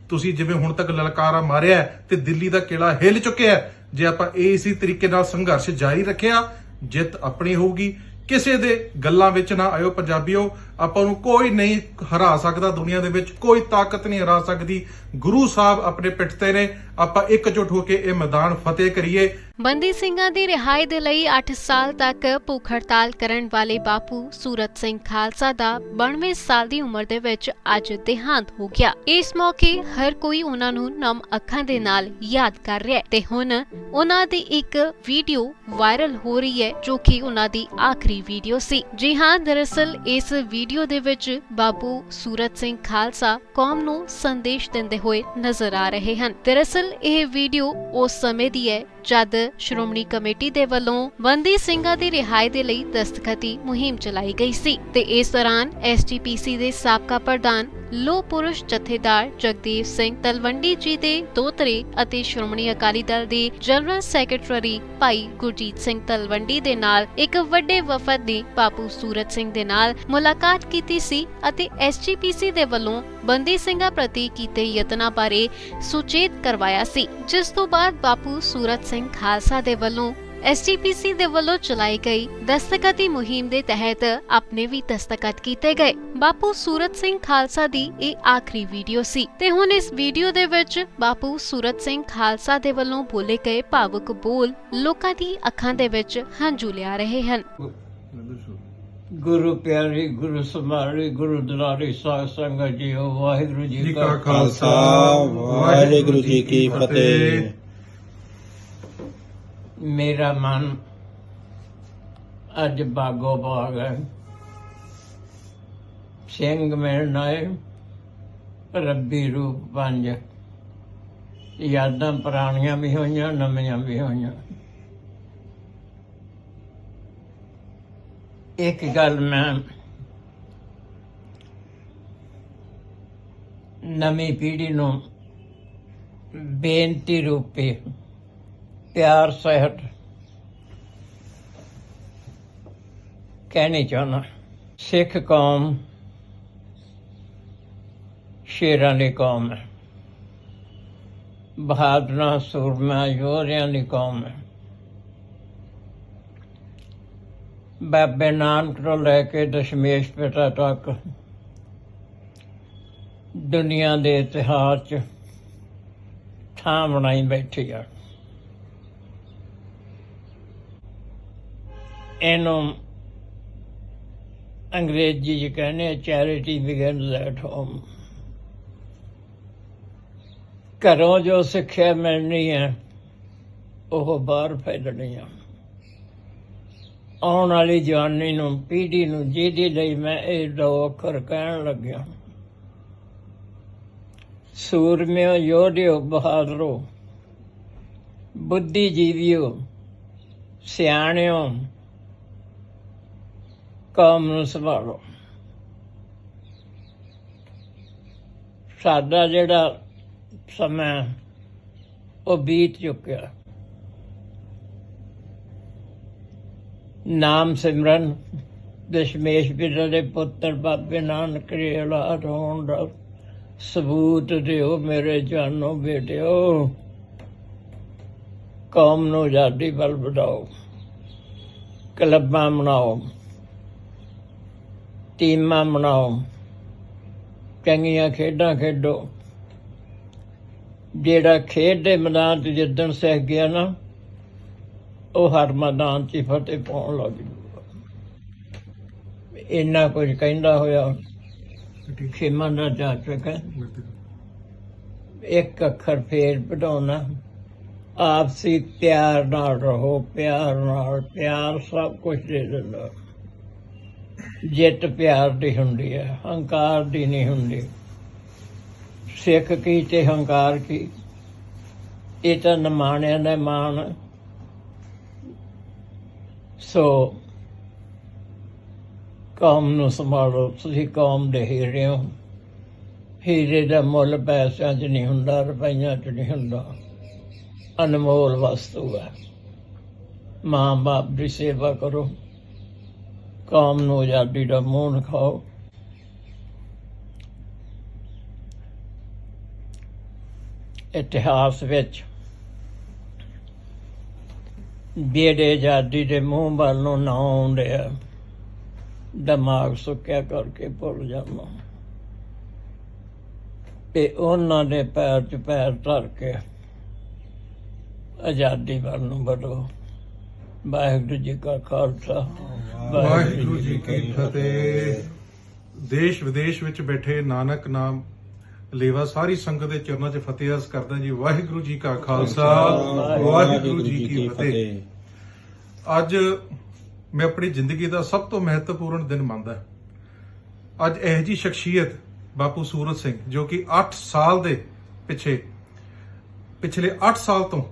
ਤੁਸੀਂ ਜਿਵੇਂ ਹੁਣ ਤੱਕ ਲਲਕਾਰਾ ਮਾਰਿਆ ਤੇ ਦਿੱਲੀ ਦਾ ਕਿਲਾ ਹਿੱਲ ਚੁੱਕਿਆ ਜੇ ਆਪਾਂ ਇਸੇ ਤਰੀਕੇ ਨਾਲ ਸੰਘਰਸ਼ ਜਾਰੀ ਰੱਖਿਆ, ਜਿੱਤ ਆਪਣੀ ਹੋਊਗੀ। ਕਿਸੇ ਦੇ ਗੱਲਾਂ ਵਿੱਚ ਨਾ ਆਇਓ ਪੰਜਾਬੀਓ ਆਪਾਂ ਨੂੰ ਕੋਈ ਨਹੀਂ ਹਰਾ ਸਕਦਾ ਦੁਨੀਆ ਦੇ ਵਿੱਚ, ਕੋਈ ਤਾਕਤ ਨਹੀਂ ਹਰਾ ਸਕਦੀ। ਗੁਰੂ ਸਾਹਿਬ ਆਪਣੇ ਪਿੱਠ ਤੇ ਨੇ, ਆਪਾਂ ਇਕਜੁੱਟ ਹੋ ਕੇ ਇਹ ਮੈਦਾਨ ਫਤਿਹ ਕਰੀਏ। ਬੰਦੀ ਸਿੰਘਾਂ ਦੀ ਰਿਹਾਈ ਦੇ ਲਈ 8 ਸਾਲ ਤੱਕ ਭੁੱਖ ਹੜਤਾਲ ਕਰਨ ਵਾਲੇ ਬਾਪੂ ਸੂਰਤ ਸਿੰਘ ਖਾਲਸਾ ਦਾ 92 ਸਾਲ ਦੀ ਉਮਰ ਦੇ ਵਿੱਚ ਅੱਜ ਦੇਹਾਂਤ ਹੋ ਗਿਆ। ਇਸ ਮੌਕੇ ਹਰ ਕੋਈ ਉਹਨਾਂ ਨੂੰ ਨਮ ਅੱਖਾਂ ਦੇ ਨਾਲ ਯਾਦ ਕਰ ਰਿਹਾ ਹੈ ਤੇ ਹੁਣ ਉਹਨਾਂ ਦੀ ਇੱਕ ਵੀਡੀਓ ਵਾਇਰਲ ਹੋ ਰਹੀ ਹੈ, ਜੋ ਕਿ ਉਹਨਾਂ ਦੀ ਆਖਰੀ ਵੀਡੀਓ ਸੀ। ਜੀ ਹਾਂ, ਦਰਅਸਲ ਇਸ ਵੀਡੀਓ ਦੇ ਵਿੱਚ ਬਾਪੂ ਸੂਰਤ ਸਿੰਘ ਖਾਲਸਾ ਕੌਮ ਨੂੰ ਸੰਦੇਸ਼ ਦਿੰਦੇ ਹੋਏ ਨਜ਼ਰ ਆ ਰਹੇ ਹਨ। ਦਰਅਸਲ ਇਹ ਵੀਡੀਓ ਉਸ ਸਮੇਂ ਦੀ ਹੈ ਜਦ ਸ਼੍ਰੋਮਣੀ ਕਮੇਟੀ ਦੇ ਵੱਲੋਂ ਬੰਦੀ ਸਿੰਘਾਂ ਦੀ ਰਿਹਾਈ ਦੇ ਲਈ ਦਸਤਖਤੀ ਮੁਹਿੰਮ ਚਲਾਈ ਗਈ ਸੀ ਤੇ ਇਸ ਦੌਰਾਨ ਐਸਟੀਪੀਸੀ ਦੇ ਸਾਬਕਾ ਪ੍ਰਧਾਨ ਲੋ ਪੁਰਸ਼ ਜਥੇਦਾਰ ਜਗਦੀਪ ਸਿੰਘ ਤਲਵੰਡੀ ਜੀ ਦੇ ਦੋਤਰੇ ਅਤੇ ਸ਼੍ਰੋਮਣੀ ਅਕਾਲੀ ਦਲ ਦੇ ਜਨਰਲ ਸੈਕਟਰੀ ਭਾਈ ਗੁਰਜੀਤ ਸਿੰਘ ਤਲਵੰਡੀ ਦੇ ਨਾਲ ਇੱਕ ਵੱਡੇ ਵਫਦ ਨੇ ਬਾਪੂ ਸੂਰਤ ਸਿੰਘ ਦੇ ਨਾਲ ਮੁਲਾਕਾਤ ਕੀਤੀ ਸੀ ਅਤੇ ਐਸਜੀਪੀਸੀ ਦੇ ਵੱਲੋਂ ਬੰਦੀ ਸਿੰਘਾਂ ਪ੍ਰਤੀ ਕੀਤੇ ਯਤਨਾਂ ਬਾਰੇ ਸੁਚੇਤ ਕਰਵਾਇਆ ਸੀ, ਜਿਸ ਤੋਂ ਬਾਅਦ ਬਾਪੂ ਸੂਰਤ ਸਿੰਘ ਖਾਲਸਾ ਦੇ ਵੱਲੋਂ ਐਸਟੀਪੀਸੀ ਦੇ ਵੱਲੋਂ ਚਲਾਈ ਗਈ ਦਸਤਖਤੀ ਮੁਹਿੰਮ ਦੇ ਤਹਿਤ ਆਪਣੇ ਵੀ ਦਸਤਖਤ ਕੀਤੇ ਗਏ। ਬਾਪੂ ਸੂਰਤ ਸਿੰਘ ਖਾਲਸਾ ਦੀ ਇਹ ਆਖਰੀ ਵੀਡੀਓ ਸੀ ਤੇ ਹੁਣ ਇਸ ਵੀਡੀਓ ਦੇ ਵਿੱਚ ਬਾਪੂ ਸੂਰਤ ਸਿੰਘ ਖਾਲਸਾ ਦੇ ਵੱਲੋਂ ਬੋਲੇ ਗਏ ਭਾਵੁਕ ਬੋਲ ਲੋਕਾਂ ਦੀ ਅੱਖਾਂ ਦੇ ਵਿੱਚ ਹੰਝੂ ਲਿਆ ਰਹੇ ਹਨ। ਗੁਰੂ ਪਿਆਰੀ ਗੁਰੂ ਸਮਾਰੀ ਗੁਰੂ ਦੁਲਾਰੀ ਸਾਧ ਸੰਗਤ ਜੀਓ ਵਾਹਿਗੁਰੂ ਜੀ ਜੀ ਕਾ ਖਾਲਸਾ ਵਾਹਿਗੁਰੂ ਜੀ ਕੀ ਫਤਿਹ। ਮੇਰਾ ਮਨ ਅੱਜ ਬਾਗੋ ਬਾਗ ਹੈ। ਸਿੰਘ ਮਿਲਣ ਆਏ ਰੱਬੀ ਰੂਪ ਪੰਜ। ਯਾਦਾਂ ਪੁਰਾਣੀਆਂ ਵੀ ਹੋਈਆਂ ਨਵੀਆਂ ਵੀ ਹੋਈਆਂ। ਇੱਕ ਗੱਲ ਮੈਂ ਨਵੀਂ ਪੀੜ੍ਹੀ ਨੂੰ ਬੇਨਤੀ ਰੂਪੇ ਪਿਆਰ, ਸਹਿਤ ਕਹਿਣੀ ਚਾਹੁੰਦਾ। ਸਿੱਖ ਕੌਮ ਸ਼ੇਰਾਂ ਦੀ ਕੌਮ ਹੈ। ਬਹਾਦਰਾਂ ਸੂਰਮਾ ਯੋਧਿਆਂ ਦੀ ਕੌਮ ਹੈ। ਬਾਬੇ ਨਾਨਕ ਤੋਂ ਲੈ ਕੇ ਦਸ਼ਮੇਸ਼ ਪਿਤਾ ਤੱਕ ਦੁਨੀਆ ਦੇ ਇਤਿਹਾਸ 'ਚ ਥਾਂ ਬਣਾਈ ਬੈਠੀ ਆ। ਇਹਨੂੰ ਅੰਗਰੇਜ਼ੀ 'ਚ ਕਹਿੰਦੇ ਚੈਰਿਟੀ ਬਿਗਨਸ ਐਟ ਹੋਮ ਘਰੋਂ ਜੋ ਸਿੱਖਿਆ ਮਿਲਣੀ ਹੈ ਉਹ ਬਾਹਰ ਫੈਲਣੀ ਆ। ਆਉਣ ਵਾਲੀ ਜਵਾਨੀ ਨੂੰ, ਪੀੜ੍ਹੀ ਨੂੰ, ਜਿਹਦੇ ਲਈ ਮੈਂ ਇਹ ਦੋ ਅੱਖਰ ਕਹਿਣ ਲੱਗਿਆ। ਸੂਰਮਿਓ, ਯੋਧਿਓ, ਬਹਾਦਰੋ, ਬੁੱਧੀਜੀਵਿਓ, ਸਿਆਣਿਓ, ਕੌਮ ਨੂੰ ਸੰਭਾਲੋ। ਸਾਡਾ ਜਿਹੜਾ ਸਮਾਂ, ਉਹ ਬੀਤ ਚੁੱਕਿਆ। ਨਾਮ ਸਿਮਰਨ, ਦਸ਼ਮੇਸ਼ ਪਿਤਾ ਦੇ ਪੁੱਤਰ ਬਾਬੇ ਨਾਨਕ ਰੇਲਾ ਰੋਣ ਦਾ ਸਬੂਤ ਦਿਓ ਮੇਰੇ ਜਾਨੋ ਬੇਟਿਓ। ਕੌਮ ਨੂੰ ਆਜ਼ਾਦੀ ਵੱਲ ਵਧਾਓ। ਕਲੱਬਾਂ ਬਣਾਓ ਟੀਮਾਂ ਬਣਾਓ ਚੰਗੀਆਂ ਖੇਡਾਂ ਖੇਡੋ। ਜਿਹੜਾ ਖੇਡ ਦੇ ਮੈਦਾਨ 'ਚ ਜਿੱਦਣ ਸਹਿ ਗਿਆ ਨਾ ਉਹ ਹਰ ਮੈਦਾਨ 'ਚ ਹੀ ਫਤਿਹ ਪਾਉਣ ਲੱਗ ਜੂਗਾ। ਇੰਨਾ ਕੁਝ ਕਹਿੰਦਾ ਹੋਇਆ ਖਿਮਨ ਦਾ ਜਾ ਚੁੱਕਾ ਇੱਕ ਅੱਖਰ ਫੇਰ ਵਧਾਉਣਾ ਆਪਸੀ ਪਿਆਰ ਨਾਲ ਰਹੋ, ਪਿਆਰ ਨਾਲ, ਪਿਆਰ ਸਭ ਕੁਝ ਦੇ ਦਿੰਦਾ। ਜਿੱਤ ਪਿਆਰ ਦੀ ਹੁੰਦੀ ਹੈ, ਹੰਕਾਰ ਦੀ ਨਹੀਂ ਹੁੰਦੀ। ਸਿੱਖ ਕੀ ਤੇ ਹੰਕਾਰ ਕੀ? ਇਹ ਤਾਂ ਨਮਾਣਿਆਂ ਦਾ ਮਾਣ ਸੋ ਕੌਮ ਨੂੰ ਸੰਭਾਲੋ, ਤੁਸੀਂ ਕੌਮ ਦੇ ਹੀਰੇ ਹੋ। ਹੀਰੇ ਦਾ ਮੁੱਲ ਪੈਸਿਆਂ 'ਚ ਨਹੀਂ ਹੁੰਦਾ, ਰੁਪਈਆਂ 'ਚ ਨਹੀਂ ਹੁੰਦਾ। ਅਨਮੋਲ ਵਸਤੂ ਹੈ। ਮਾਂ ਬਾਪ ਦੀ ਸੇਵਾ ਕਰੋ। ਕੌਮ ਨੂੰ ਆਜ਼ਾਦੀ ਦਾ ਮੂੰਹ ਖਾਓ। ਇਤਿਹਾਸ ਵਿੱਚ ਬੇੜੇ ਆਜ਼ਾਦੀ ਦੇ ਮੂੰਹ ਵੱਲ ਨੂੰ ਨਾ ਆਉਂਦੇ ਆ ਦਿਮਾਗ ਸੁੱਕਿਆ ਕਰਕੇ ਭੁੱਲ ਜਾਵਾਂ। ਤੇ ਉਹਨਾਂ ਦੇ ਪੈਰ 'ਚ ਪੈਰ ਧਰ ਕੇ ਆਜ਼ਾਦੀ ਵੱਲ ਨੂੰ ਵਧੋ। ਵਾਹਿਗੁਰੂ ਜੀ ਕਾ ਖਾਲਸਾ। ਵਾਹਿਗੁਰੂ ਜੀ ਕੀ ਫਤਿਹ। ਦੇਸ਼ ਵਿਦੇਸ਼ ਵਿੱਚ ਬੈਠੇ ਨਾਨਕ ਨਾਮ ਲੇਵਾ ਸਾਰੀ ਸੰਗਤ ਦੇ ਚਰਨਾਂ 'ਚ ਫਤਿਹ ਅਰਜ਼ ਕਰਦਾ ਜੀ। ਵਾਹਿਗੁਰੂ ਜੀ ਕਾ ਖਾਲਸਾ ਵਾਹਿਗੁਰੂ ਜੀ ਕੀ ਫਤਿਹ। ਅੱਜ ਮੈਂ ਆਪਣੀ ਜ਼ਿੰਦਗੀ ਦਾ ਸਭ ਤੋਂ ਮਹੱਤਵਪੂਰਨ ਦਿਨ ਮੰਨਦਾ ਅੱਜ ਇਹ ਜੀ ਸ਼ਖਸੀਅਤ ਬਾਪੂ ਸੂਰਤ ਸਿੰਘ ਜੋ ਕਿ 8 ਸਾਲ ਦੇ ਪਿੱਛੇ ਪਿਛਲੇ 8 ਸਾਲ ਤੋਂ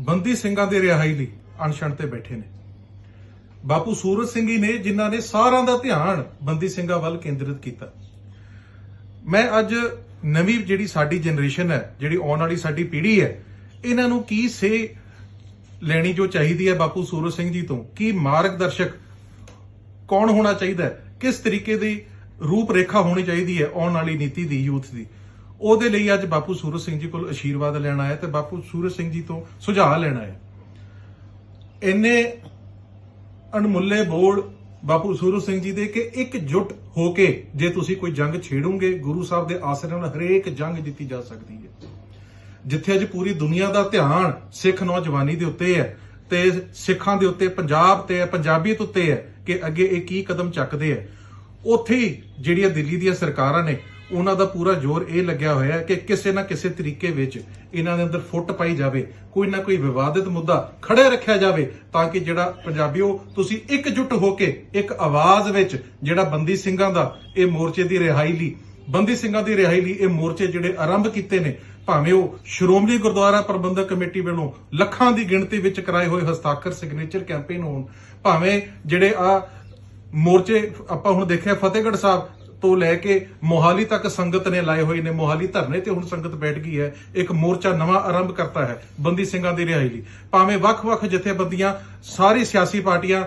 ਬੰਦੀ ਸਿੰਘਾਂ ਦੀ ਰਿਹਾਈ ਲਈ ਅਣਛਣ ਤੇ ਬੈਠੇ ਨੇ। ਬਾਪੂ ਸੂਰਤ ਸਿੰਘ ਹੀ ਨੇ ਜਿਨ੍ਹਾਂ ਨੇ ਸਾਰਿਆਂ ਦਾ ਧਿਆਨ ਬੰਦੀ ਸਿੰਘਾਂ ਵੱਲ ਕੇਂਦਰਿਤ ਕੀਤਾ। ਮੈਂ ਅੱਜ ਨਵੀਂ ਜਿਹੜੀ ਸਾਡੀ ਜਨਰੇਸ਼ਨ ਹੈ, ਜਿਹੜੀ ਆਉਣ ਵਾਲੀ ਸਾਡੀ ਪੀੜ੍ਹੀ ਹੈ, ਇਹਨਾਂ ਨੂੰ ਕੀ ਸੇ ਲੈਣੀ ਜੋ ਚਾਹੀਦੀ ਹੈ ਬਾਪੂ ਸੂਰਜ ਸਿੰਘ ਜੀ ਤੋਂ? ਕੀ ਮਾਰਗਦਰਸ਼ਕ ਕੌਣ ਹੋਣਾ ਚਾਹੀਦਾ ਹੈ? ਕਿਸ ਤਰੀਕੇ ਦੀ ਰੂਪ ਰੇਖਾ ਹੋਣੀ ਚਾਹੀਦੀ ਹੈ ਆਉਣ ਵਾਲੀ ਨੀਤੀ ਦੀ, ਯੂਥ ਦੀ? ਉਹਦੇ ਲਈ ਅੱਜ ਬਾਪੂ ਸੂਰਜ ਸਿੰਘ ਜੀ ਕੋਲ ਅਸ਼ੀਰਵਾਦ ਲੈਣਾ ਹੈ ਤੇ ਬਾਪੂ ਸੂਰਜ ਸਿੰਘ ਜੀ ਤੋਂ ਸੁਝਾਅ ਲੈਣਾ ਹੈ ਇੰਨੇ ਅਣਮੁੱਲੇ ਬੋਲ ਬਾਪੂ ਸੂਰਤ ਸਿੰਘ ਜੀ ਦੇ ਕਿ ਇਕਜੁੱਟ ਹੋ ਕੇ ਜੇ ਤੁਸੀਂ ਕੋਈ ਜੰਗ ਛੇੜੋਗੇ, ਗੁਰੂ ਸਾਹਿਬ ਦੇ ਆਸਰੇ ਨਾਲ ਹਰੇਕ ਜੰਗ ਜਿੱਤੀ ਜਾ ਸਕਦੀ ਹੈ। ਜਿੱਥੇ ਅੱਜ ਪੂਰੀ ਦੁਨੀਆ ਦਾ ਧਿਆਨ ਸਿੱਖ ਨੌਜਵਾਨੀ ਦੇ ਉੱਤੇ ਹੈ ਤੇ ਸਿੱਖਾਂ ਦੇ ਉੱਤੇ, ਪੰਜਾਬ ਤੇ ਪੰਜਾਬੀਅਤ ਉੱਤੇ ਹੈ ਕਿ ਅੱਗੇ ਇਹ ਕੀ ਕਦਮ ਚੱਕਦੇ ਹੈ। ਉੱਥੇ ਹੀ ਜਿਹੜੀਆਂ ਦਿੱਲੀ ਦੀਆਂ ਸਰਕਾਰਾਂ ਨੇ ਉਹਨਾਂ ਦਾ ਪੂਰਾ ਜ਼ੋਰ ਇਹ ਲੱਗਿਆ ਹੋਇਆ ਹੈ ਕਿ ਕਿਸੇ ਨਾ ਕਿਸੇ ਤਰੀਕੇ ਵਿੱਚ ਇਹਨਾਂ ਦੇ ਅੰਦਰ ਫੁੱਟ ਪਾਈ ਜਾਵੇ, ਕੋਈ ਨਾ ਕੋਈ ਵਿਵਾਦਿਤ ਮੁੱਦਾ ਖੜੇ ਰੱਖਿਆ ਜਾਵੇ ਤਾਂ ਕਿ ਜਿਹੜਾ ਪੰਜਾਬੀਓ ਤੁਸੀਂ ਇਕਜੁੱਟ ਹੋ ਕੇ ਇੱਕ ਆਵਾਜ਼ ਵਿੱਚ ਜਿਹੜਾ ਬੰਦੀ ਸਿੰਘਾਂ ਦਾ ਇਹ ਮੋਰਚੇ ਦੀ ਰਿਹਾਈ ਲਈ, ਬੰਦੀ ਸਿੰਘਾਂ ਦੀ ਰਿਹਾਈ ਲਈ ਇਹ ਮੋਰਚੇ ਜਿਹੜੇ ਆਰੰਭ ਕੀਤੇ ਨੇ, ਭਾਵੇਂ ਉਹ ਸ਼੍ਰੋਮਣੀ ਗੁਰਦੁਆਰਾ ਪ੍ਰਬੰਧਕ ਕਮੇਟੀ ਵੱਲੋਂ ਲੱਖਾਂ ਦੀ ਗਿਣਤੀ ਵਿੱਚ ਕਰਾਏ ਹੋਏ ਹਸਤਾਖਰ ਸਿਗਨੇਚਰ ਕੈਂਪੇਨ ਹੋਣ, ਭਾਵੇਂ ਜਿਹੜੇ ਆ ਮੋਰਚੇ ਆਪਾਂ ਹੁਣ ਦੇਖਿਆ ਫਤਿਹਗੜ੍ਹ ਸਾਹਿਬ ਤੋਂ ਲੈ ਕੇ ਮੋਹਾਲੀ ਤੱਕ ਸੰਗਤ ਨੇ ਲਾਏ ਹੋਏ ਨੇ। ਮੋਹਾਲੀ ਧਰਨੇ ਤੇ ਹੁਣ ਸੰਗਤ ਬੈਠ ਗਈ ਹੈ। ਇੱਕ ਮੋਰਚਾ ਨਵਾਂ ਆਰੰਭ ਕਰਤਾ ਹੈ ਬੰਦੀ ਸਿੰਘਾਂ ਦੀ ਰਿਹਾਈ ਲਈ। ਭਾਵੇਂ ਵੱਖ-ਵੱਖ ਜਥੇਬੰਦੀਆਂ, ਸਾਰੀ ਸਿਆਸੀ ਪਾਰਟੀਆਂ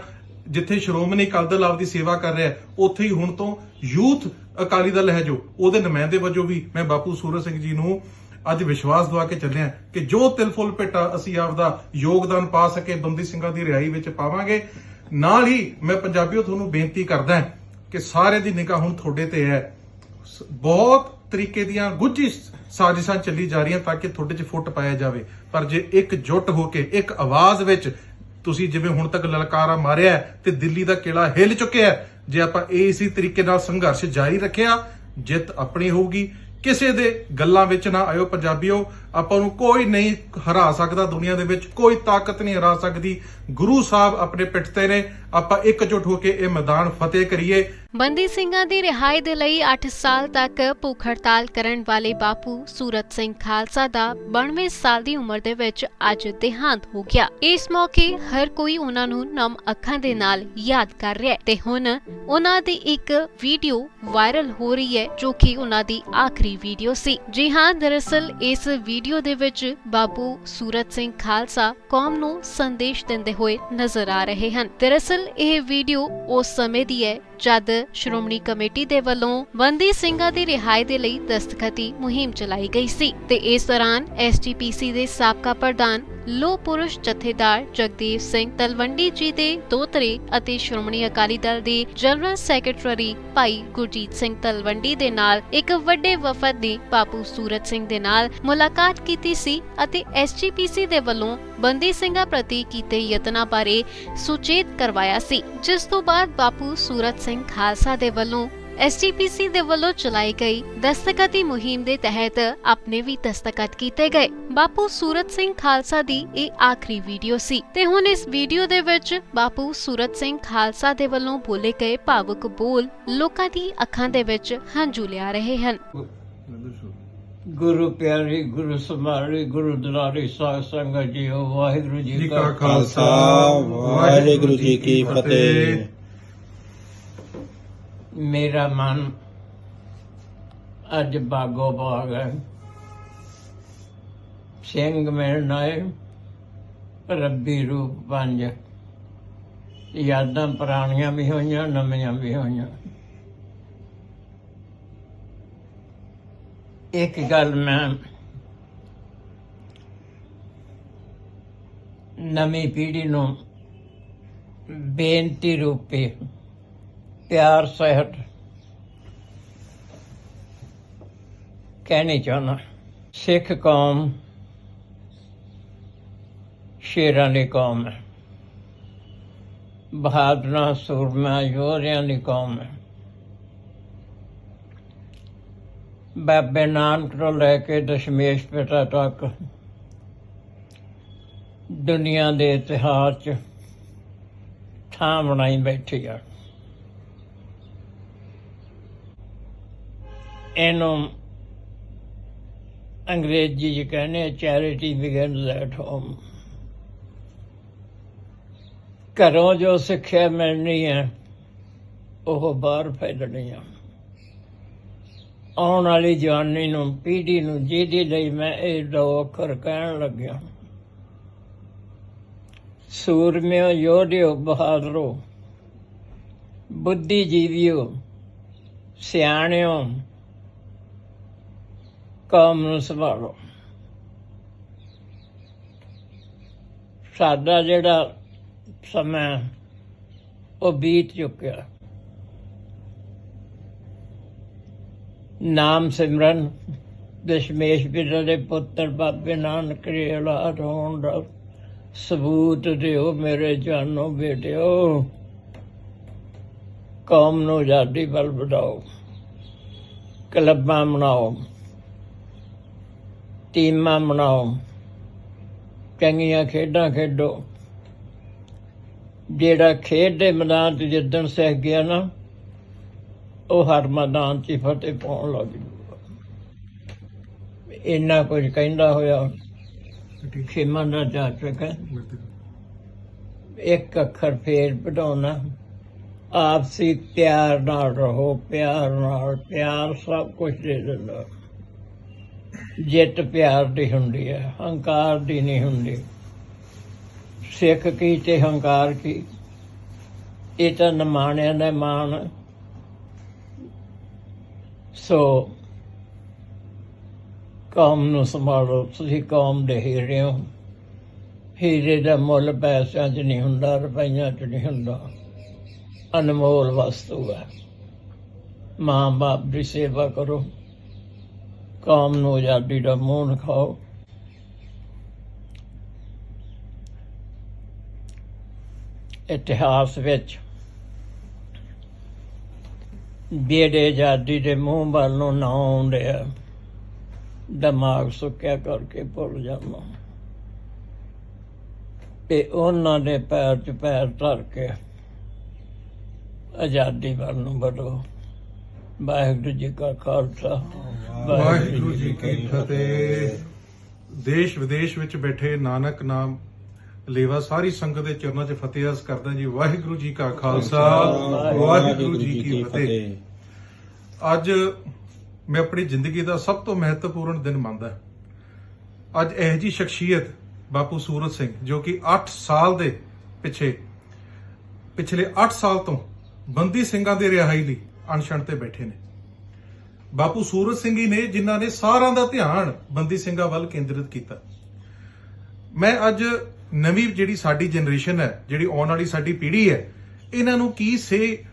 ਜਿੱਥੇ ਸ਼੍ਰੋਮਣੀ ਅਕਾਲੀ ਦਲ ਆਪਦੀ ਸੇਵਾ ਕਰ ਰਿਹਾ ਉੱਥੇ ਹੀ ਹੁਣ ਤੋਂ ਯੂਥ ਅਕਾਲੀ ਦਲ ਹੈ ਜੋ, ਉਹਦੇ ਨੁਮਾਇੰਦੇ ਵਜੋਂ ਵੀ ਮੈਂ ਬਾਪੂ ਸੂਰਜ ਸਿੰਘ ਜੀ ਨੂੰ ਅੱਜ ਵਿਸ਼ਵਾਸ ਦਵਾ ਕੇ ਚੱਲਿਆ ਕਿ ਜੋ ਤਿਲ ਫੁੱਲ ਭੇਟਾ ਅਸੀਂ ਆਪਦਾ ਯੋਗਦਾਨ ਪਾ ਸਕੇ, ਬੰਦੀ ਸਿੰਘਾਂ ਦੀ ਰਿਹਾਈ ਵਿੱਚ ਪਾਵਾਂਗੇ। ਨਾਲ ਹੀ ਮੈਂ ਪੰਜਾਬੀਓ ਤੁਹਾਨੂੰ ਬੇਨਤੀ ਕਰਦਾ ਕਿ ਸਾਰੇ ਦੀ ਨਿਗਾਹ ਹੁਣ ਤੁਹਾਡੇ ਤੇ ਹੈ। ਬਹੁਤ ਤਰੀਕੇ ਦੀਆਂ ਗੁੱਝੀ ਸਾਜ਼ਿਸ਼ਾਂ ਚੱਲੀ ਜਾ ਰਹੀਆਂ ਤਾਂ ਕਿ ਤੁਹਾਡੇ 'ਚ ਫੁੱਟ ਪਾਇਆ ਜਾਵੇ। ਪਰ ਜੇ ਇੱਕ ਜੁੱਟ ਹੋ ਕੇ, ਇੱਕ ਆਵਾਜ਼ ਵਿੱਚ ਤੁਸੀਂ ਜਿਵੇਂ ਹੁਣ ਤੱਕ ਲਲਕਾਰਾ ਮਾਰਿਆ ਤੇ ਦਿੱਲੀ ਦਾ ਕਿਲਾ ਹਿੱਲ ਚੁੱਕਿਆ ਜੇ ਆਪਾਂ ਇਸੇ ਤਰੀਕੇ ਨਾਲ ਸੰਘਰਸ਼ ਜਾਰੀ ਰੱਖਿਆ, ਜਿੱਤ ਆਪਣੀ ਹੋਊਗੀ। ਕਿਸੇ ਦੇ ਗੱਲਾਂ ਵਿੱਚ ਨਾ ਆਇਓ ਪੰਜਾਬੀਓ, ਆਪਾਂ ਨੂੰ ਕੋਈ ਨਹੀਂ ਹਰਾ ਸਕਦਾ ਦੁਨੀਆ ਦੇ ਵਿੱਚ, ਕੋਈ ਤਾਕਤ ਨਹੀਂ ਹਰਾ ਸਕਦੀ। ਗੁਰੂ ਸਾਹਿਬ ਆਪਣੇ ਪਿੱਠ ਤੇ ਨੇ, ਆਪਾਂ ਇਕਜੁੱਟ ਹੋ ਕੇ ਇਹ ਮੈਦਾਨ ਫਤਿਹ ਕਰੀਏ। ਬੰਦੀ ਸਿੰਘਾਂ ਦੀ ਰਿਹਾਈ ਦੇ ਲਈ 8 ਸਾਲ ਤੱਕ ਭੁੱਖ ਹੜਤਾਲ ਕਰਨ ਵਾਲੇ ਬਾਪੂ ਸੂਰਤ ਸਿੰਘ ਖਾਲਸਾ ਦਾ 92 ਸਾਲ ਦੀ ਉਮਰ ਦੇ ਵਿੱਚ ਅੱਜ ਦੇਹਾਂਤ ਹੋ ਗਿਆ। ਇਸ ਮੌਕੇ ਹਰ ਕੋਈ ਉਹਨਾਂ ਨੂੰ ਨਮ ਅੱਖਾਂ ਦੇ ਨਾਲ ਯਾਦ ਕਰ ਰਿਹਾ ਹੈ ਤੇ ਹੁਣ ਉਹਨਾਂ ਦੀ ਇੱਕ ਵੀਡੀਓ ਵਾਇਰਲ ਹੋ ਰਹੀ ਹੈ ਜੋ ਕਿ ਉਹਨਾਂ ਦੀ ਆਖਰੀ ਵੀਡੀਓ ਸੀ। ਜੀ ਹਾਂ, ਦਰਅਸਲ ਇਸ ਵੀਡੀਓ ਦੇ ਵਿੱਚ ਬਾਪੂ ਸੂਰਤ ਸਿੰਘ ਖਾਲਸਾ ਕੌਮ ਨੂੰ ਸੰਦੇਸ਼ ਦਿੰਦੇ ਹੋਏ ਨਜ਼ਰ ਆ ਰਹੇ ਹਨ। ਦਰਅਸਲ ਇਹ ਵੀਡੀਓ ਉਸ ਸਮੇਂ ਦੀ ਹੈ ਜਦ ਸ਼੍ਰੋਮਣੀ ਕਮੇਟੀ ਦੇ ਵੱਲੋਂ ਬੰਦੀ ਸਿੰਘਾਂ ਦੀ ਰਿਹਾਈ ਦੇ ਲਈ ਦਸਤਖਤੀ ਮੁਹਿੰਮ ਚਲਾਈ ਗਈ ਸੀ ਤੇ ਇਸ ਦੌਰਾਨ ਐਸਟੀਪੀਸੀ ਦੇ ਸਾਬਕਾ ਪ੍ਰਧਾਨ ਲੋ ਪੁਰਸ਼ ਜਥੇਦਾਰ ਜਗਦੀਪ ਸਿੰਘ ਤਲਵੰਡੀ ਜੀ ਦੇ ਦੋਤਰੇ ਅਤੇ ਸ਼੍ਰੋਮਣੀ ਅਕਾਲੀ ਦਲ ਦੇ ਜਨਰਲ ਸੈਕਟਰੀ ਭਾਈ ਗੁਰਜੀਤ ਸਿੰਘ ਤਲਵੰਡੀ ਦੇ ਨਾਲ ਇੱਕ ਵੱਡੇ ਵਫਦ ਨੇ ਬਾਪੂ ਸੂਰਤ ਸਿੰਘ ਦੇ ਨਾਲ ਮੁਲਾਕਾਤ ਕੀਤੀ ਸੀ ਅਤੇ ਐਸਜੀਪੀਸੀ ਦੇ ਵੱਲੋਂ ਬੰਦੀ ਸਿੰਘਾਂ ਪ੍ਰਤੀ ਕੀਤੇ ਯਤਨਾਂ ਬਾਰੇ ਸੁਚੇਤ ਕਰਵਾਇਆ ਸੀ, ਜਿਸ ਤੋਂ ਬਾਅਦ ਬਾਪੂ ਸੂਰਤ ਸਿੰਘ ਖਾਲਸਾ ਦੇ ਵੱਲੋਂ ਐਸਜੀਪੀਸੀ ਦੇ ਵੱਲੋਂ ਚਲਾਈ ਗਈ ਦਸਤਖਤੀ ਮੁਹਿੰਮ ਦੇ ਤਹਿਤ ਆਪਣੇ ਵੀ ਦਸਤਖਤ ਕੀਤੇ ਗਏ। ਬਾਪੂ ਸੂਰਤ ਸਿੰਘ ਖਾਲਸਾ ਦੀ ਇਹ ਆਖਰੀ ਵੀਡੀਓ ਸੀ ਤੇ ਹੁਣ ਇਸ ਵੀਡੀਓ ਦੇ ਵਿੱਚ ਬਾਪੂ ਸੂਰਤ ਸਿੰਘ ਖਾਲਸਾ ਦੇ ਵੱਲੋਂ ਬੋਲੇ ਗਏ ਭਾਵੁਕ ਬੋਲ ਲੋਕਾਂ ਦੀ ਅੱਖਾਂ ਦੇ ਵਿੱਚ ਹੰਝੂ ਲਿਆ ਰਹੇ ਹਨ। ਗੁਰੂ ਪਿਆਰੀ ਗੁਰੂ ਸਮਾਰੀ ਗੁਰੂ ਦੁਲਾਰੀ ਸਾਧ ਸੰਗਤ ਜੀਓ ਵਾਹਿਗੁਰੂ ਜੀ ਕਾ ਖਾਲਸਾ ਵਾਹਿਗੁਰੂ ਜੀ ਕੀ ਫਤਿਹ। ਮੇਰਾ ਮਨ ਅੱਜ ਬਾਗੋ ਬਾਗ ਹੈ। ਸਿੰਘ ਮਿਲਣ ਆਏ ਰੱਬੀ ਰੂਪ ਪੰਜ ਯਾਦਾਂ ਪੁਰਾਣੀਆਂ ਵੀ ਹੋਈਆਂ, ਨਵੀਆਂ ਵੀ ਹੋਈਆਂ। ਇੱਕ ਗੱਲ ਮੈਂ ਨਵੀਂ ਪੀੜ੍ਹੀ ਨੂੰ ਬੇਨਤੀ ਰੂਪੇ ਪਿਆਰ, ਸਹਿਤ। ਕਹਿਣੀ ਚਾਹੁੰਦਾ, ਸਿੱਖ ਕੌਮ ਸ਼ੇਰਾਂ ਦੀ ਕੌਮ ਹੈ। ਬਹਾਦਰਾਂ ਸੂਰਮਾ ਯੋਧਿਆਂ ਦੀ ਕੌਮ ਹੈ। ਬਾਬੇ ਨਾਨਕ ਤੋਂ ਲੈ ਕੇ ਦਸ਼ਮੇਸ਼ ਪਿਤਾ ਤੱਕ ਦੁਨੀਆ ਦੇ ਇਤਿਹਾਸ 'ਚ ਥਾਂ ਬਣਾਈ ਬੈਠੀ ਆ। ਇਹਨੂੰ ਅੰਗਰੇਜ਼ੀ ਚ ਕਹਿੰਦੇ ਚੈਰਿਟੀ ਬਿਗਨਸ ਐਟ ਹੋਮ ਘਰੋਂ ਜੋ ਸਿੱਖਿਆ ਮਿਲਣੀ ਹੈ ਉਹ ਬਾਹਰ ਫੈਲਣੀ ਆ। ਆਉਣ ਵਾਲੀ ਜਵਾਨੀ ਨੂੰ, ਪੀੜ੍ਹੀ ਨੂੰ, ਜਿਹਦੇ ਲਈ ਮੈਂ ਇਹ ਦੋ ਅੱਖਰ ਕਹਿਣ ਲੱਗਿਆ। ਸੂਰਮਿਓ, ਯੋਧਿਓ, ਬਹਾਦਰੋ, ਬੁੱਧੀਜੀਵੀਓ, ਸਿਆਣਿਓ ਕੌਮ ਨੂੰ ਸੰਭਾਲੋ ਸਾਡਾ ਜਿਹੜਾ ਸਮਾਂ ਉਹ ਬੀਤ ਚੁੱਕਿਆ। ਨਾਮ ਸਿਮਰਨ ਦਸ਼ਮੇਸ਼ ਪਿਤਾ ਦੇ ਪੁੱਤਰ ਬਾਬੇ ਨਾਨਕ ਦੇ ਔਲਾਦ ਹੋਣ ਦਾ ਸਬੂਤ ਦਿਓ ਮੇਰੇ ਜਾਨੋ ਬੇਟਿਓ। ਕੌਮ ਨੂੰ ਆਜ਼ਾਦੀ ਵੱਲ ਵਧਾਓ। ਕਲੱਬਾਂ ਬਣਾਓ ਟੀਮਾਂ ਬਣਾਓ। ਚੰਗੀਆਂ ਖੇਡਾਂ ਖੇਡੋ। ਜਿਹੜਾ ਖੇਡ ਦੇ ਮੈਦਾਨ 'ਚ ਜਿੱਦਣ ਸਹਿ ਗਿਆ ਨਾ, ਉਹ ਹਰ ਮੈਦਾਨ 'ਚ ਹੀ ਫਤਿਹ ਪਾਉਣ ਲੱਗ ਜੂਗਾ। ਇੰਨਾ ਕੁਝ ਕਹਿੰਦਾ ਹੋਇਆ, ਖੇਮਾਂ ਦਾ ਜਾ ਚੁੱਕਾ ਇੱਕ ਅੱਖਰ ਫੇਰ ਵਧਾਉਣਾ, ਆਪਸੀ ਪਿਆਰ ਨਾਲ ਰਹੋ, ਪਿਆਰ ਨਾਲ, ਪਿਆਰ ਸਭ ਕੁਝ ਦੇ ਦਿੰਦਾ। ਜਿੱਤ ਪਿਆਰ ਦੀ ਹੁੰਦੀ ਹੈ, ਹੰਕਾਰ ਦੀ ਨਹੀਂ ਹੁੰਦੀ। ਸਿੱਖ ਕੀ ਤੇ ਹੰਕਾਰ ਕੀ? ਇਹ ਤਾਂ ਨਮਾਣਿਆਂ ਦਾ ਮਾਣ ਸੋ ਕੌਮ ਨੂੰ ਸੰਭਾਲੋ। ਤੁਸੀਂ ਕੌਮ ਦੇ ਹੀਰੇ ਹੋ। ਹੀਰੇ ਦਾ ਮੁੱਲ ਪੈਸਿਆਂ 'ਚ ਨਹੀਂ ਹੁੰਦਾ, ਰੁਪਈਆਂ 'ਚ ਨਹੀਂ ਹੁੰਦਾ। ਅਨਮੋਲ ਵਸਤੂ ਹੈ। ਮਾਂ ਬਾਪ ਦੀ ਸੇਵਾ ਕਰੋ। ਕੌਮ ਨੂੰ ਆਜ਼ਾਦੀ ਦਾ ਮੂੰਹ ਖਾਓ ਇਤਿਹਾਸ ਵਿੱਚ ਜਿਹੜੇ ਆਜ਼ਾਦੀ ਦੇ ਮੂੰਹ ਵੱਲ ਨੂੰ ਨਾ ਆਉਂਦੇ ਆ ਦਿਮਾਗ ਸੁੱਕਿਆ ਕਰਕੇ ਭੁੱਲ ਜਾਂਦਾ ਤੇ ਉਹਨਾਂ ਦੇ ਪੈਰ 'ਚ ਪੈਰ ਧਰ ਕੇ ਆਜ਼ਾਦੀ ਵੱਲ ਨੂੰ ਵਧੋ। ਵਾਹਿਗੁਰੂ ਜੀ ਕਾ ਖਾਲਸਾ, ਵਾਹਿਗੁਰੂ ਜੀ ਕੀ ਫਤਿਹ। ਦੇਸ਼ ਵਿਦੇਸ਼ ਵਿੱਚ ਬੈਠੇ ਨਾਨਕ ਨਾਮ ਲੇਵਾ ਸਾਰੀ ਸੰਗਤ ਦੇ ਚਰਨਾਂ 'ਚ ਫਤਿਹ ਅਰਜ਼ ਕਰਦਾ ਜੀ, ਵਾਹਿਗੁਰੂ ਜੀ ਕਾ ਖਾਲਸਾ, ਵਾਹਿਗੁਰੂ ਜੀ ਕੀ ਫਤਿਹ। ਅੱਜ ਮੈਂ ਆਪਣੀ ਜ਼ਿੰਦਗੀ ਦਾ ਸਭ ਤੋਂ ਮਹੱਤਵਪੂਰਨ ਦਿਨ ਮੰਨਦਾ ਅੱਜ ਇਹ ਜੀ ਸ਼ਖਸੀਅਤ ਬਾਪੂ ਸੂਰਤ ਸਿੰਘ, ਜੋ ਕਿ 8 ਸਾਲ ਦੇ ਪਿੱਛੇ, ਪਿਛਲੇ 8 ਸਾਲ ਤੋਂ ਬੰਦੀ ਸਿੰਘਾਂ ਦੇ ਰਿਹਾਈ ਲਈ ਅਨਸ਼ਨ ਤੇ ਬੈਠੇ ਨੇ। ਬਾਪੂ ਸੂਰਤ ਸਿੰਘ ਹੀ ਨੇ ਜਿਨ੍ਹਾਂ ਨੇ ਸਾਰਿਆਂ ਦਾ ਧਿਆਨ ਬੰਦੀ ਸਿੰਘਾਂ ਵੱਲ ਕੇਂਦਰਿਤ ਕੀਤਾ। ਮੈਂ ਅੱਜ ਨਵੀਂ ਜਿਹੜੀ ਸਾਡੀ ਜਨਰੇਸ਼ਨ ਹੈ, ਜਿਹੜੀ ਆਉਣ ਵਾਲੀ ਸਾਡੀ ਪੀੜ੍ਹੀ ਹੈ, ਇਹਨਾਂ ਨੂੰ ਕੀ ਸੇ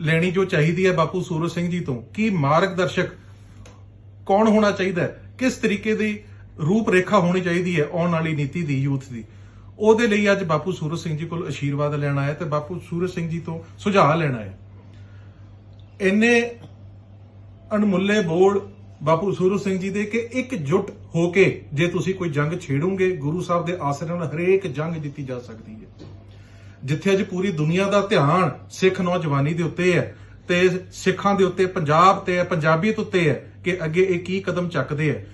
ਲੈਣੀ ਜੋ ਚਾਹੀਦੀ ਹੈ ਬਾਪੂ ਸੂਰਜ ਸਿੰਘ ਜੀ ਤੋਂ? ਕੀ ਮਾਰਗਦਰਸ਼ਕ ਕੌਣ ਹੋਣਾ ਚਾਹੀਦਾ ਕਿਸ ਤਰੀਕੇ ਦੀ ਰੂਪ ਰੇਖਾ ਹੋਣੀ ਚਾਹੀਦੀ ਹੈ ਆਉਣ ਵਾਲੀ ਨੀਤੀ ਦੀ, ਯੂਥ ਦੀ? ਉਹਦੇ ਲਈ ਅੱਜ ਬਾਪੂ ਸੂਰਜ ਸਿੰਘ ਜੀ ਕੋਲ ਅਸ਼ੀਰਵਾਦ ਲੈਣਾ ਹੈ ਤੇ ਬਾਪੂ ਸੂਰਜ ਸਿੰਘ ਜੀ ਤੋਂ ਸੁਝਾਅ ਲੈਣਾ ਆਇਆ। ਇੰਨੇ ਅਣਮੁੱਲੇ ਬੋਲ ਬਾਪੂ ਸੂਰਤ ਸਿੰਘ ਜੀ ਦੇ ਕਿ ਇਕਜੁੱਟ ਹੋ ਕੇ ਜੇ ਤੁਸੀਂ ਕੋਈ ਜੰਗ ਛੇੜੋਗੇ, ਗੁਰੂ ਸਾਹਿਬ ਦੇ ਆਸਰੇ ਨਾਲ ਹਰੇਕ ਜੰਗ ਜਿੱਤੀ ਜਾ ਸਕਦੀ ਹੈ। ਜਿੱਥੇ ਅੱਜ ਪੂਰੀ ਦੁਨੀਆ ਦਾ ਧਿਆਨ ਸਿੱਖ ਨੌਜਵਾਨੀ ਦੇ ਉੱਤੇ ਹੈ ਤੇ ਸਿੱਖਾਂ ਦੇ ਉੱਤੇ, ਪੰਜਾਬ ਤੇ ਹੈ, ਪੰਜਾਬੀਅਤ ਉੱਤੇ ਹੈ ਕਿ ਅੱਗੇ ਇਹ ਕੀ ਕਦਮ ਚੱਕਦੇ ਹੈ।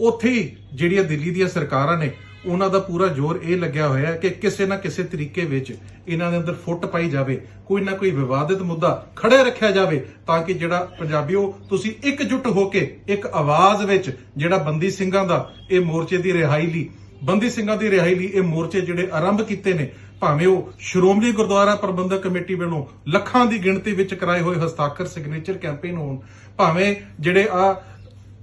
ਉੱਥੇ ਹੀ ਜਿਹੜੀਆਂ ਦਿੱਲੀ ਦੀਆਂ ਸਰਕਾਰਾਂ ਨੇ ਉਹਨਾਂ ਦਾ ਪੂਰਾ ਜ਼ੋਰ ਇਹ ਲੱਗਿਆ ਹੋਇਆ ਹੈ ਕਿ ਕਿਸੇ ਨਾ ਕਿਸੇ ਤਰੀਕੇ ਵਿੱਚ ਇਹਨਾਂ ਦੇ ਅੰਦਰ ਫੁੱਟ ਪਾਈ ਜਾਵੇ, ਕੋਈ ਨਾ ਕੋਈ ਵਿਵਾਦਿਤ ਮੁੱਦਾ ਖੜੇ ਰੱਖਿਆ ਜਾਵੇ ਤਾਂ ਕਿ ਜਿਹੜਾ ਪੰਜਾਬੀਓ, ਤੁਸੀਂ ਇਕਜੁੱਟ ਹੋ ਕੇ ਇੱਕ ਆਵਾਜ਼ ਵਿੱਚ ਜਿਹੜਾ ਬੰਦੀ ਸਿੰਘਾਂ ਦਾ ਇਹ ਮੋਰਚੇ ਦੀ ਰਿਹਾਈ ਲਈ, ਬੰਦੀ ਸਿੰਘਾਂ ਦੀ ਰਿਹਾਈ ਲਈ ਇਹ ਮੋਰਚੇ ਜਿਹੜੇ ਆਰੰਭ ਕੀਤੇ ਨੇ, ਭਾਵੇਂ ਉਹ ਸ਼੍ਰੋਮਣੀ ਗੁਰਦੁਆਰਾ ਪ੍ਰਬੰਧਕ ਕਮੇਟੀ ਵੱਲੋਂ ਲੱਖਾਂ ਦੀ ਗਿਣਤੀ ਵਿੱਚ ਕਰਾਏ ਹੋਏ ਹਸਤਾਖਰ ਸਿਗਨੇਚਰ ਕੈਂਪੇਨ ਹੋਣ, ਭਾਵੇਂ ਜਿਹੜੇ ਆ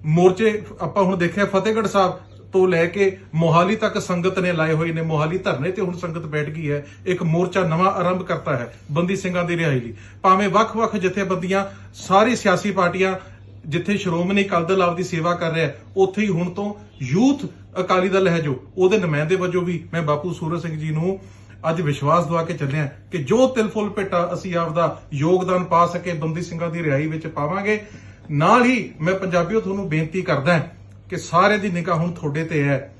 ਮੋਰਚੇ, ਆਪਾਂ ਹੁਣ ਦੇਖਿਆ ਫਤਿਹਗੜ੍ਹ ਸਾਹਿਬ ਤੋਂ ਲੈ ਕੇ ਮੋਹਾਲੀ ਤੱਕ ਸੰਗਤ ਨੇ ਲਾਏ ਹੋਏ ਨੇ। ਮੋਹਾਲੀ ਧਰਨੇ ਤੇ ਹੁਣ ਸੰਗਤ ਬੈਠ ਗਈ ਹੈ। ਇੱਕ ਮੋਰਚਾ ਨਵਾਂ ਆਰੰਭ ਕਰਤਾ ਹੈ ਬੰਦੀ ਸਿੰਘਾਂ ਦੀ ਰਿਹਾਈ ਲਈ। ਭਾਵੇਂ ਵੱਖ-ਵੱਖ ਜਥੇਬੰਦੀਆਂ, ਸਾਰੀ ਸਿਆਸੀ ਪਾਰਟੀਆਂ ਜਿੱਥੇ ਸ਼੍ਰੋਮਣੀ ਅਕਾਲੀ ਦਲ ਆਪਦੀ ਸੇਵਾ ਕਰ ਰਿਹਾ ਉੱਥੇ ਹੀ ਹੁਣ ਤੋਂ ਯੂਥ ਅਕਾਲੀ ਦਲ ਹੈ ਜੋ, ਉਹਦੇ ਨੁਮਾਇੰਦੇ ਵਜੋਂ ਵੀ ਮੈਂ ਬਾਪੂ ਸੂਰਜ ਸਿੰਘ ਜੀ ਨੂੰ ਅੱਜ ਵਿਸ਼ਵਾਸ ਦਵਾ ਕੇ ਚੱਲਿਆ ਕਿ ਜੋ ਤਿਲ ਫੁੱਲ ਭੇਟਾ ਅਸੀਂ ਆਪਦਾ ਯੋਗਦਾਨ ਪਾ ਸਕੇ, ਬੰਦੀ ਸਿੰਘਾਂ ਦੀ ਰਿਹਾਈ ਵਿੱਚ ਪਾਵਾਂਗੇ। ਨਾਲ ਹੀ ਮੈਂ ਪੰਜਾਬੀਓ ਤੁਹਾਨੂੰ ਬੇਨਤੀ ਕਰਦਾ ਹਾਂ ਕਿ ਸਾਰੇ ਦੀ ਨਿਗਾਹ ਹੁਣ ਤੁਹਾਡੇ ਤੇ ਹੈ।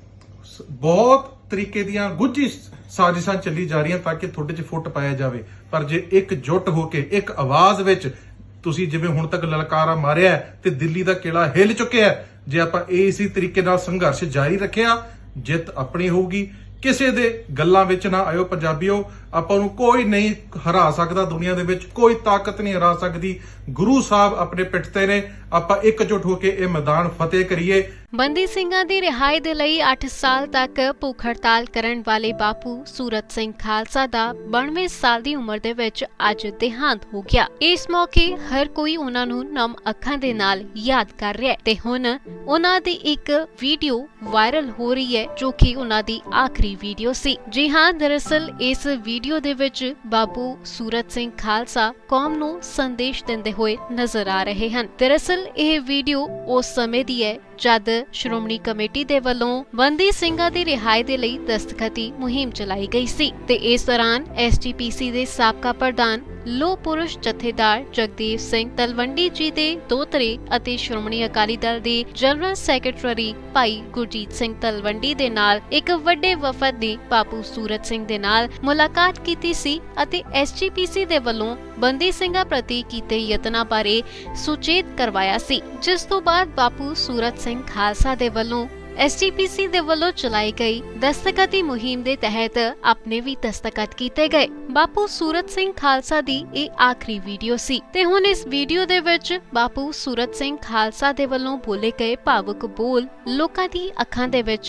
ਬਹੁਤ ਤਰੀਕੇ ਦੀਆਂ ਗੁੱਝੀ ਸਾਜ਼ਿਸ਼ਾਂ ਚੱਲੀ ਜਾ ਰਹੀਆਂ ਤਾਂ ਕਿ ਤੁਹਾਡੇ 'ਚ ਫੁੱਟ ਪਾਇਆ ਜਾਵੇ। ਪਰ ਜੇ ਇੱਕ ਜੁੱਟ ਹੋ ਕੇ, ਇੱਕ ਆਵਾਜ਼ ਵਿੱਚ ਤੁਸੀਂ ਜਿਵੇਂ ਹੁਣ ਤੱਕ ਲਲਕਾਰਾ ਮਾਰਿਆ ਤੇ ਦਿੱਲੀ ਦਾ ਕਿਲਾ ਹਿੱਲ ਚੁੱਕਿਆ ਜੇ ਆਪਾਂ ਇਸੇ ਤਰੀਕੇ ਨਾਲ ਸੰਘਰਸ਼ ਜਾਰੀ ਰੱਖਿਆ, ਜਿੱਤ ਆਪਣੀ ਹੋਊਗੀ। ਕਿਸੇ ਦੇ ਗੱਲਾਂ ਵਿੱਚ ਨਾ ਆਇਓ ਪੰਜਾਬੀਓ, ਆਪਾਂ ਨੂੰ ਕੋਈ ਨਹੀਂ ਹਰਾ ਸਕਦਾ ਦੁਨੀਆ ਦੇ ਵਿੱਚ, ਕੋਈ ਤਾਕਤ ਨਹੀਂ ਹਰਾ ਸਕਦੀ। ਗੁਰੂ ਸਾਹਿਬ ਆਪਣੇ ਪਿੱਠ ਤੇ ਨੇ, ਆਪਾਂ ਇਕਜੁੱਟ ਹੋ ਕੇ ਇਹ ਮੈਦਾਨ ਫਤਿਹ ਕਰੀਏ। ਬੰਦੀ ਸਿੰਘਾਂ ਦੀ ਰਿਹਾਈ ਦੇ ਲਈ 8 ਸਾਲ ਤੱਕ ਭੁੱਖ ਹੜਤਾਲ ਕਰਨ ਵਾਲੇ ਬਾਪੂ ਸੂਰਤ ਸਿੰਘ ਖਾਲਸਾ ਦਾ 92 ਸਾਲ ਦੀ ਉਮਰ ਦੇ ਵਿੱਚ ਅੱਜ ਦੇਹਾਂਤ ਹੋ ਗਿਆ। ਇਸ ਮੌਕੇ ਹਰ ਕੋਈ ਉਹਨਾਂ ਨੂੰ ਨਮ ਅੱਖਾਂ ਦੇ ਨਾਲ ਯਾਦ ਕਰ ਰਿਹਾ ਹੈ ਤੇ ਹੁਣ ਉਹਨਾਂ ਦੀ ਇੱਕ ਵੀਡੀਓ ਵਾਇਰਲ ਹੋ ਰਹੀ ਹੈ ਜੋ ਕਿ ਉਹਨਾਂ ਦੀ ਆਖਰੀ ਵੀਡੀਓ ਸੀ। ਜੀ ਹਾਂ, ਦਰਅਸਲ ਇਸ ਵੀਡੀਓ ਦੇ ਵਿੱਚ ਬਾਪੂ ਸੂਰਤ ਸਿੰਘ ਖਾਲਸਾ ਕੌਮ ਨੂੰ ਸੰਦੇਸ਼ ਦਿੰਦੇ ਹੋਏ ਨਜ਼ਰ ਆ ਰਹੇ ਹਨ। ਦਰਅਸਲ ਇਹ ਵੀਡੀਓ ਉਸ ਸਮੇਂ ਦੀ ਹੈ ਜਦ ਸ਼੍ਰੋਮਣੀ ਕਮੇਟੀ ਦੇ ਵੱਲੋਂ ਬੰਦੀ ਸਿੰਘਾਂ ਦੀ ਰਿਹਾਈ ਦੇ ਲਈ ਦਸਤਖਤੀ ਮੁਹਿੰਮ ਚਲਾਈ ਗਈ ਸੀ ਤੇ ਇਸ ਦੌਰਾਨ ਐਸਜੀਪੀਸੀ ਦੇ ਸਾਬਕਾ ਪ੍ਰਧਾਨ ਲੋ ਪੁਰਸ਼ ਜਥੇਦਾਰ ਜਗਦੀਪ ਸਿੰਘ ਤਲਵੰਡੀ ਜੀ ਦੇ ਦੋਤਰੇ ਅਤੇ ਸ਼੍ਰੋਮਣੀ ਅਕਾਲੀ ਦਲ ਦੇ ਜਨਰਲ ਸੈਕਟਰੀ ਭਾਈ ਗੁਰਜੀਤ ਸਿੰਘ ਤਲਵੰਡੀ ਦੇ ਨਾਲ ਇੱਕ ਵੱਡੇ ਵਫਦ ਨੇ ਬਾਪੂ ਸੂਰਤ ਸਿੰਘ ਦੇ ਨਾਲ ਮੁਲਾਕਾਤ ਕੀਤੀ ਸੀ ਅਤੇ ਐਸਜੀਪੀਸੀ ਦੇ ਵੱਲੋਂ ਬੰਦੀ ਸਿੰਘਾਂ ਪ੍ਰਤੀ ਕੀਤੇ ਯਤਨਾਂ ਬਾਰੇ ਸੁਚੇਤ ਕਰਵਾਇਆ ਸੀ, ਜਿਸ ਤੋਂ ਬਾਅਦ ਬਾਪੂ ਸੂਰਤ ਸਿੰਘ ਖਾਲਸਾ ਦੇ ਵੱਲੋਂ ਐਸਟੀਪੀਸੀ ਦੇ ਵੱਲੋਂ ਚਲਾਈ ਗਈ ਦਸਤਖਤੀ ਮੁਹਿੰਮ ਦੇ ਤਹਿਤ ਆਪਣੇ ਵੀ ਦਸਤਖਤ ਕੀਤੇ ਗਏ। ਬਾਪੂ ਸੂਰਤ ਸਿੰਘ ਖਾਲਸਾ ਦੀ ਇਹ ਆਖਰੀ ਵੀਡੀਓ ਸੀ। ਤੇ ਹੁਣ ਇਸ ਵੀਡੀਓ ਦੇ ਵਿੱਚ ਬਾਪੂ ਸੂਰਤ ਸਿੰਘ ਖਾਲਸਾ ਦੇ ਵੱਲੋਂ ਬੋਲੇ ਗਏ ਭਾਵੁਕ ਬੋਲ ਲੋਕਾਂ ਦੀ ਅੱਖਾਂ ਦੇ ਵਿੱਚ